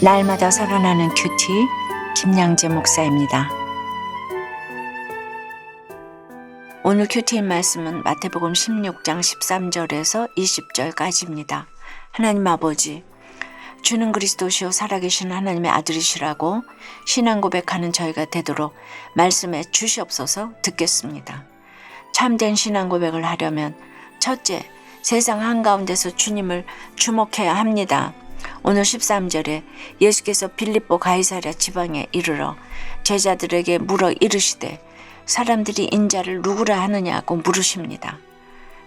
날마다 살아나는 큐티 김양재 목사입니다. 오늘 큐티인 말씀은 마태복음 16장 13절에서 20절까지입니다. 하나님 아버지, 주는 그리스도시요 살아계신 하나님의 아들이시라고 신앙 고백하는 저희가 되도록 말씀해 주시옵소서 듣겠습니다. 참된 신앙 고백을 하려면 첫째, 세상 한가운데서 주님을 주목해야 합니다. 오늘 13절에 예수께서 빌립보 가이사랴 지방에 이르러 제자들에게 물어 이르시되 사람들이 인자를 누구라 하느냐고 물으십니다.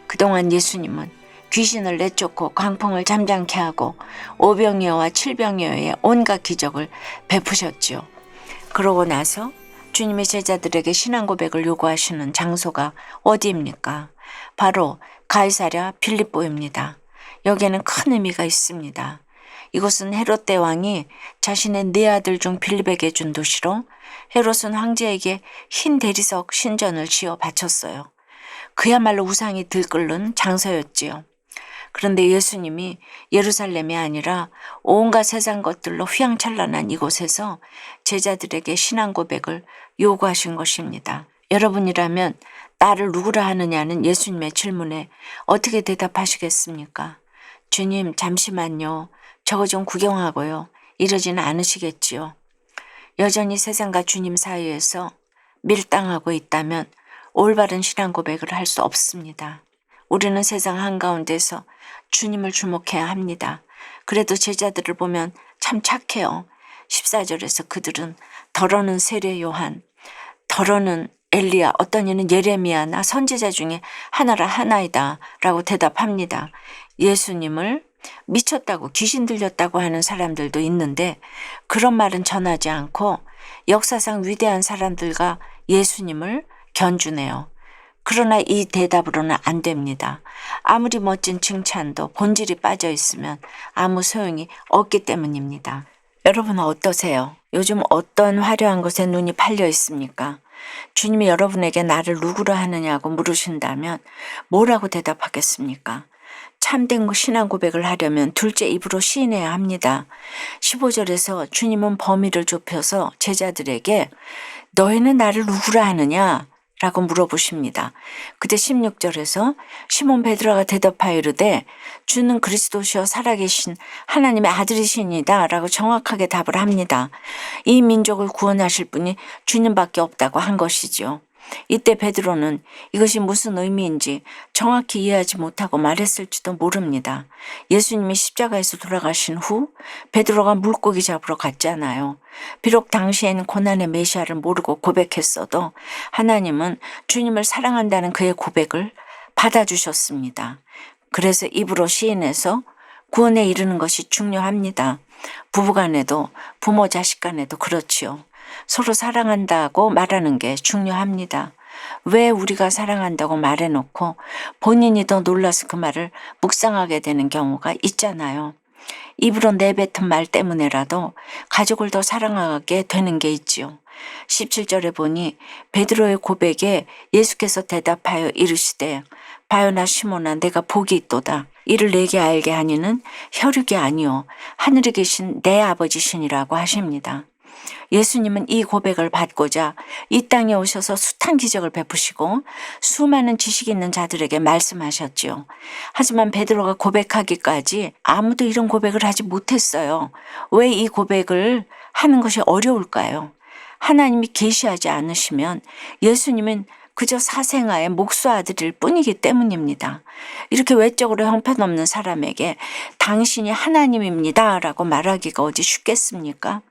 그동안 예수님은 귀신을 내쫓고 광풍을 잠잠케 하고 오병이어와 칠병이어의 온갖 기적을 베푸셨지요. 그러고 나서 주님의 제자들에게 신앙 고백을 요구하시는 장소가 어디입니까? 바로 가이사랴 빌립보입니다. 여기에는 큰 의미가 있습니다. 이곳은 헤롯 대왕이 자신의 네 아들 중 빌립에게 준 도시로 헤롯은 황제에게 흰 대리석 신전을 지어 바쳤어요. 그야말로 우상이 들끓는 장소였지요. 그런데 예수님이 예루살렘이 아니라 온갖 세상 것들로 휘황찬란한 이곳에서 제자들에게 신앙 고백을 요구하신 것입니다. 여러분이라면 나를 누구라 하느냐는 예수님의 질문에 어떻게 대답하시겠습니까? 주님, 잠시만요. 저거 좀 구경하고요. 이러지는 않으시겠지요. 여전히 세상과 주님 사이에서 밀당하고 있다면 올바른 신앙 고백을 할 수 없습니다. 우리는 세상 한가운데서 주님을 주목해야 합니다. 그래도 제자들을 보면 참 착해요. 14절에서 그들은 더러는 세례 요한, 더러는 엘리야, 어떤 이는 예레미야나 선지자 중에 하나라 하나이다 라고 대답합니다. 예수님을 미쳤다고 귀신 들렸다고 하는 사람들도 있는데 그런 말은 전하지 않고 역사상 위대한 사람들과 예수님을 견주네요. 그러나 이 대답으로는 안 됩니다. 아무리 멋진 칭찬도 본질이 빠져 있으면 아무 소용이 없기 때문입니다. 여러분 어떠세요? 요즘 어떤 화려한 것에 눈이 팔려 있습니까? 주님이 여러분에게 나를 누구로 하느냐고 물으신다면 뭐라고 대답하겠습니까? 참된 신앙 고백을 하려면 둘째 입으로 시인해야 합니다. 15절에서 주님은 범위를 좁혀서 제자들에게 너희는 나를 누구라 하느냐? 라고 물어보십니다. 그때 16절에서 시몬 베드로가 대답하여 이르되 주는 그리스도시여 살아계신 하나님의 아들이시니다 라고 정확하게 답을 합니다. 이 민족을 구원하실 분이 주님밖에 없다고 한 것이지요. 이때 베드로는 이것이 무슨 의미인지 정확히 이해하지 못하고 말했을지도 모릅니다. 예수님이 십자가에서 돌아가신 후 베드로가 물고기 잡으러 갔잖아요. 비록 당시에는 고난의 메시아를 모르고 고백했어도 하나님은 주님을 사랑한다는 그의 고백을 받아주셨습니다. 그래서 입으로 시인해서 구원에 이르는 것이 중요합니다. 부부간에도 부모 자식 간에도 그렇지요. 서로 사랑한다고 말하는 게 중요합니다. 왜 우리가 사랑한다고 말해놓고 본인이 더 놀라서 그 말을 묵상하게 되는 경우가 있잖아요. 입으로 내뱉은 말 때문에라도 가족을 더 사랑하게 되는 게 있지요. 17절에 보니 베드로의 고백에 예수께서 대답하여 이르시되 바요나 시모나 내가 복이 있도다. 이를 내게 알게 하니는 혈육이 아니요 하늘에 계신 내 아버지시니라고 하십니다. 예수님은 이 고백을 받고자 이 땅에 오셔서 숱한 기적을 베푸시고 수많은 지식 있는 자들에게 말씀하셨지요. 하지만 베드로가 고백하기까지 아무도 이런 고백을 하지 못했어요. 왜 이 고백을 하는 것이 어려울까요? 하나님이 계시하지 않으시면 예수님은 그저 사생아의 목수 아들일 뿐이기 때문입니다. 이렇게 외적으로 형편없는 사람에게 당신이 하나님입니다 라고 말하기가 어디 쉽겠습니까?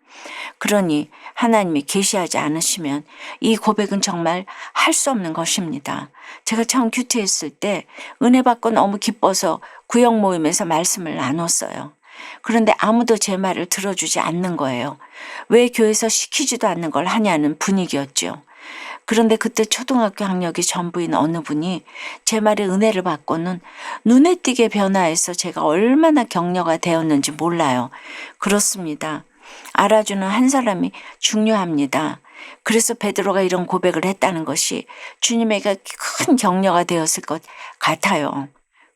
그러니 하나님이 계시하지 않으시면 이 고백은 정말 할 수 없는 것입니다. 제가 처음 큐티했을 때 은혜 받고 너무 기뻐서 구역 모임에서 말씀을 나눴어요. 그런데 아무도 제 말을 들어주지 않는 거예요. 왜 교회에서 시키지도 않는 걸 하냐는 분위기였죠. 그런데 그때 초등학교 학력이 전부인 어느 분이 제 말에 은혜를 받고는 눈에 띄게 변화해서 제가 얼마나 격려가 되었는지 몰라요. 그렇습니다. 알아주는 한 사람이 중요합니다. 그래서 베드로가 이런 고백을 했다는 것이 주님에게 큰 격려가 되었을 것 같아요.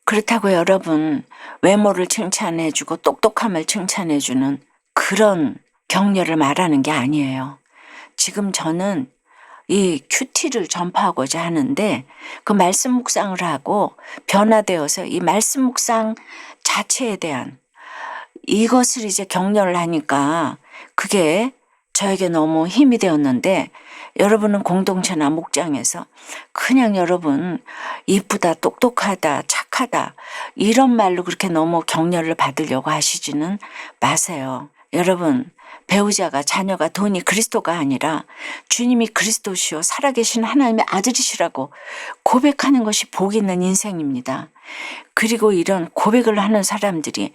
그렇다고 여러분 외모를 칭찬해주고 똑똑함을 칭찬해주는 그런 격려를 말하는 게 아니에요. 지금 저는 이 큐티를 전파하고자 하는데 그 말씀 묵상을 하고 변화되어서 이 말씀 묵상 자체에 대한 이것을 이제 격려를 하니까 그게 저에게 너무 힘이 되었는데 여러분은 공동체나 목장에서 그냥 여러분 이쁘다, 똑똑하다, 착하다 이런 말로 그렇게 너무 격려를 받으려고 하시지는 마세요. 여러분 배우자가 자녀가 돈이 그리스도가 아니라 주님이 그리스도시요 살아계신 하나님의 아들이시라고 고백하는 것이 복 있는 인생입니다. 그리고 이런 고백을 하는 사람들이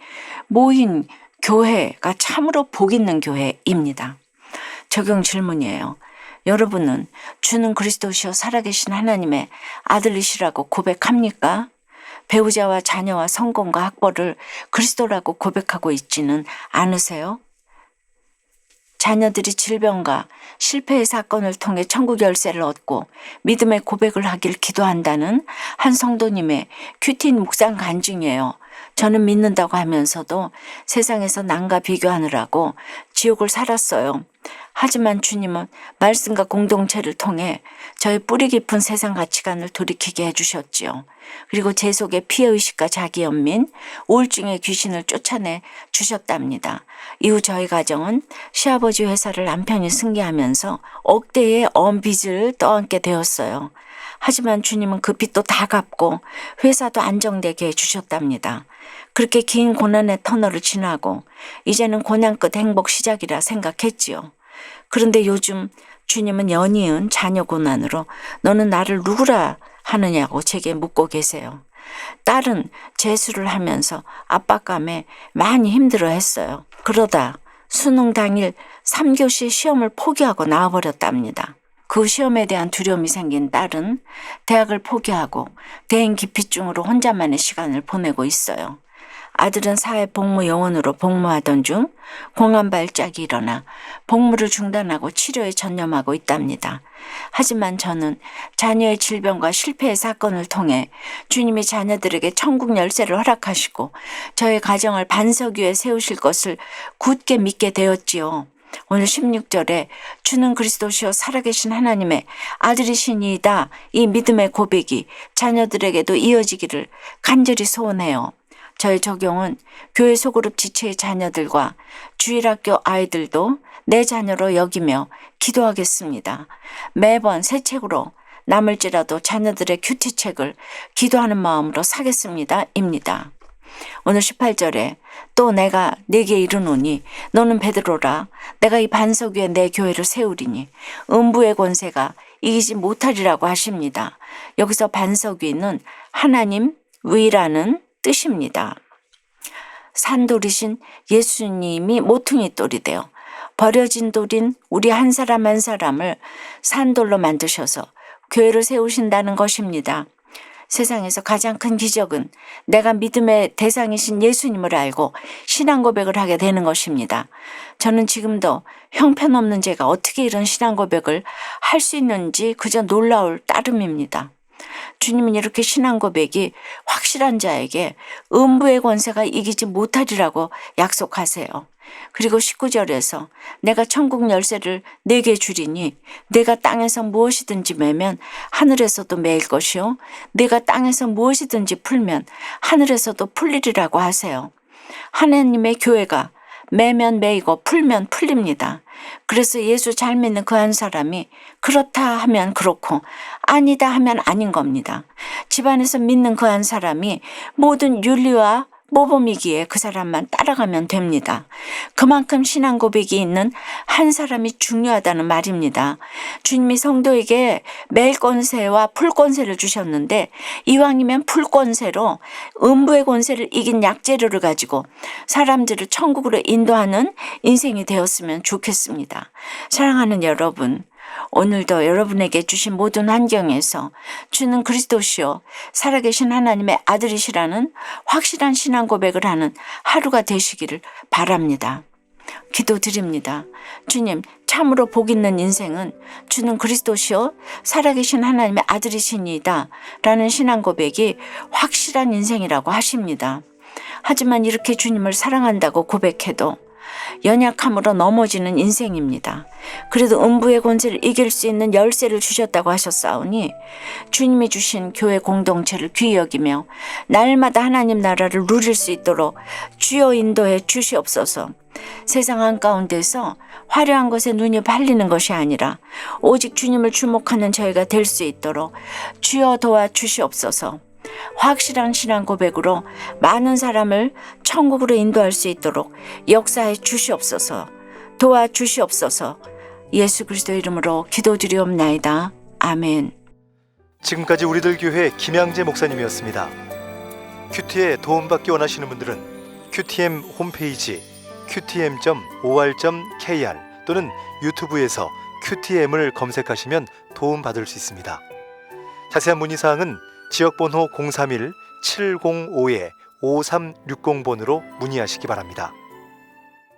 모인 교회가 참으로 복 있는 교회입니다. 적용 질문이에요. 여러분은 주는 그리스도시요 살아계신 하나님의 아들이시라고 고백합니까? 배우자와 자녀와 성공과 학벌을 그리스도라고 고백하고 있지는 않으세요? 자녀들이 질병과 실패의 사건을 통해 천국 열쇠를 얻고 믿음의 고백을 하길 기도한다는 한 성도님의 큐틴 묵상 간증이에요. 저는 믿는다고 하면서도 세상에서 남과 비교하느라고 지옥을 살았어요. 하지만 주님은 말씀과 공동체를 통해 저의 뿌리 깊은 세상 가치관을 돌이키게 해주셨지요. 그리고 제 속에 피해의식과 자기연민, 우울증의 귀신을 쫓아내 주셨답니다. 이후 저희 가정은 시아버지 회사를 남편이 승계하면서 억대의 엄 빚을 떠안게 되었어요. 하지만 주님은 그 빚도 다 갚고 회사도 안정되게 해주셨답니다. 그렇게 긴 고난의 터널을 지나고 이제는 고난 끝 행복 시작이라 생각했지요. 그런데 요즘 주님은 연이은 자녀 고난으로 너는 나를 누구라 하느냐고 제게 묻고 계세요. 딸은 재수를 하면서 압박감에 많이 힘들어 했어요. 그러다 수능 당일 3교시 시험을 포기하고 나와버렸답니다. 그 시험에 대한 두려움이 생긴 딸은 대학을 포기하고 대인 기피증으로 혼자만의 시간을 보내고 있어요. 아들은 사회복무 요원으로 복무하던 중 공황 발작이 일어나 복무를 중단하고 치료에 전념하고 있답니다. 하지만 저는 자녀의 질병과 실패의 사건을 통해 주님이 자녀들에게 천국 열쇠를 허락하시고 저의 가정을 반석 위에 세우실 것을 굳게 믿게 되었지요. 오늘 16절에 주는 그리스도시요 살아계신 하나님의 아들이시니이다 이 믿음의 고백이 자녀들에게도 이어지기를 간절히 소원해요. 저의 적용은 교회 소그룹 지체의 자녀들과 주일학교 아이들도 내 자녀로 여기며 기도하겠습니다. 매번 새 책으로 남을지라도 자녀들의 큐티책을 기도하는 마음으로 사겠습니다. 입니다. 오늘 18절에 또 내가 네게 이르노니 너는 베드로라 내가 이 반석 위에 내 교회를 세우리니 음부의 권세가 이기지 못하리라고 하십니다. 여기서 반석 위는 하나님 위라는 뜻입니다. 산돌이신 예수님이 모퉁이 돌이 되어 버려진 돌인 우리 한 사람 한 사람을 산돌로 만드셔서 교회를 세우신다는 것입니다. 세상에서 가장 큰 기적은 내가 믿음의 대상이신 예수님을 알고 신앙 고백을 하게 되는 것입니다. 저는 지금도 형편없는 제가 어떻게 이런 신앙 고백을 할 수 있는지 그저 놀라울 따름입니다. 주님은 이렇게 신앙 고백이 확실한 자에게 음부의 권세가 이기지 못하리라고 약속하세요. 그리고 19절에서 내가 천국 열쇠를 내게 주리니 내가 땅에서 무엇이든지 매면 하늘에서도 매일 것이요 내가 땅에서 무엇이든지 풀면 하늘에서도 풀리리라고 하세요. 하나님의 교회가 매면 매이고 풀면 풀립니다. 그래서 예수 잘 믿는 그 한 사람이 그렇다 하면 그렇고 아니다 하면 아닌 겁니다. 집안에서 믿는 그 한 사람이 모든 윤리와 모범이기에 그 사람만 따라가면 됩니다. 그만큼 신앙 고백이 있는 한 사람이 중요하다는 말입니다. 주님이 성도에게 멜 권세와 풀 권세를 주셨는데 이왕이면 풀 권세로 음부의 권세를 이긴 약재료를 가지고 사람들을 천국으로 인도하는 인생이 되었으면 좋겠습니다. 사랑하는 여러분, 오늘도 여러분에게 주신 모든 환경에서 주는 그리스도시요 살아계신 하나님의 아들이시라는 확실한 신앙 고백을 하는 하루가 되시기를 바랍니다. 기도드립니다. 주님, 참으로 복 있는 인생은 주는 그리스도시요 살아계신 하나님의 아들이시니이다. 라는 신앙 고백이 확실한 인생이라고 하십니다. 하지만 이렇게 주님을 사랑한다고 고백해도 연약함으로 넘어지는 인생입니다. 그래도 음부의 권세를 이길 수 있는 열쇠를 주셨다고 하셨사오니 주님이 주신 교회 공동체를 귀히 여기며 날마다 하나님 나라를 누릴 수 있도록 주여 인도해 주시옵소서. 세상 한가운데서 화려한 것에 눈이 팔리는 것이 아니라 오직 주님을 주목하는 저희가 될 수 있도록 주여 도와 주시옵소서. 확실한 신앙 고백으로 많은 사람을 천국으로 인도할 수 있도록 역사해 주시옵소서. 도와 주시옵소서. 예수 그리스도 이름으로 기도드리옵나이다. 아멘. 지금까지 우리들 교회 김양재 목사님이었습니다. 큐티에 도움받기 원하시는 분들은 큐티엠 홈페이지 qtm.or.kr 또는 유튜브에서 큐티엠을 검색하시면 도움받을 수 있습니다. 자세한 문의 사항은 지역번호 031 705에 5360번으로 문의하시기 바랍니다.